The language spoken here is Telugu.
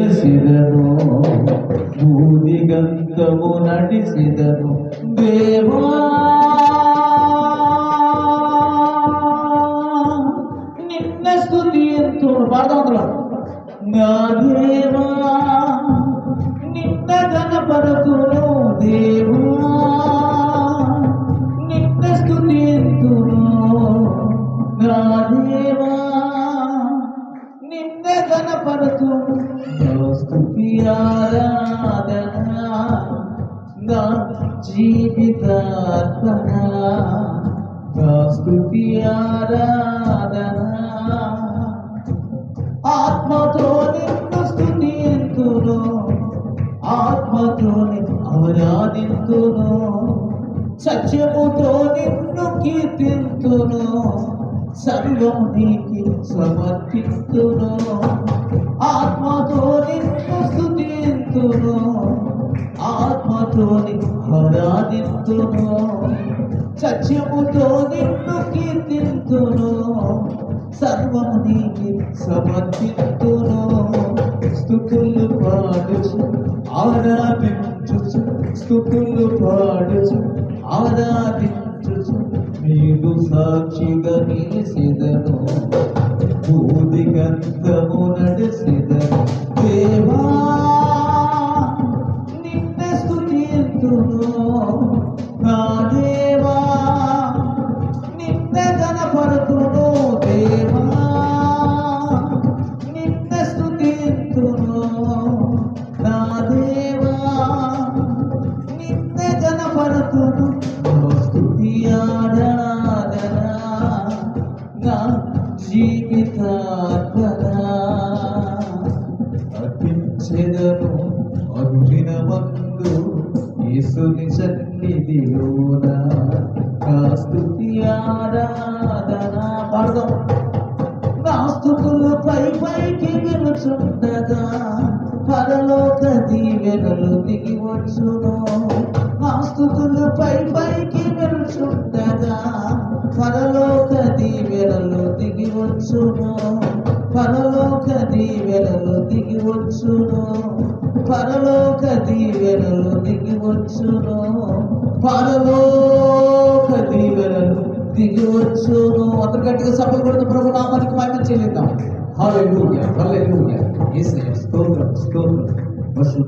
నడిసిదను భూదిగంతము నడిసిదను దేవా నిన్న స్థుతి ఎంతో పాడదాం నా దేవా! స్థుతి నా జీవితార్పణ నా స్థుతి ఆరాధన. ఆత్మతో నిన్ను స్థుతింతును ఆత్మతో నిన్ను ఆరాధింతును సత్యముతో నిన్ను కీర్తింతును సర్వం నీకి సమర్పిస్తును ఆత్మతో నిన్ను ఆత్మతో ఆత్మతో ఆరాధిస్తును సత్యముతో నిన్ను కీర్తిస్తును సర్వము నీకి సమర్పిస్తును స్థుతులు పాడుచు ఆరాధించుచు స్థుతులు పాడుచు ఆరాధించుచు మీరు సాక్షిగా నిలిసిదను బూది గంధము నడిసిదను దేవా స్థుతింతును నా దేవా నిన్న గణపరతును దేవా నిన్న స్థుతింతును నా దేవా నిన్న గణపరతును స్థుతి ఆరాధన నా జీవితార్పణ. అర్పించెదను అరుణినమందు యేసుని సన్నిధిలోన నా స్తుతి ఆరాధన పాడదాం. నా స్తుతులు పై పైకి వెలుచుండగా పరలోక దీవెనలు దిగి వచ్చును. నా స్తుతులు పై పైకి వెలుచుండగా పరలోక దీవెనలు దిగి వచ్చును. పరలోక దీవెనలు దిగి వచ్చును. పరలోక దీవెనలు దిగి వచ్చును. పరలోక దీవెనలు దిగి వచ్చును. అందరు గట్టిగా సభ కొడుతూ ప్రభు నామానికి మహిమ చెల్లిద్దాం. హల్లెలూయా హల్లెలూయా యేసయ్య స్తోత్రం స్తోత్రం.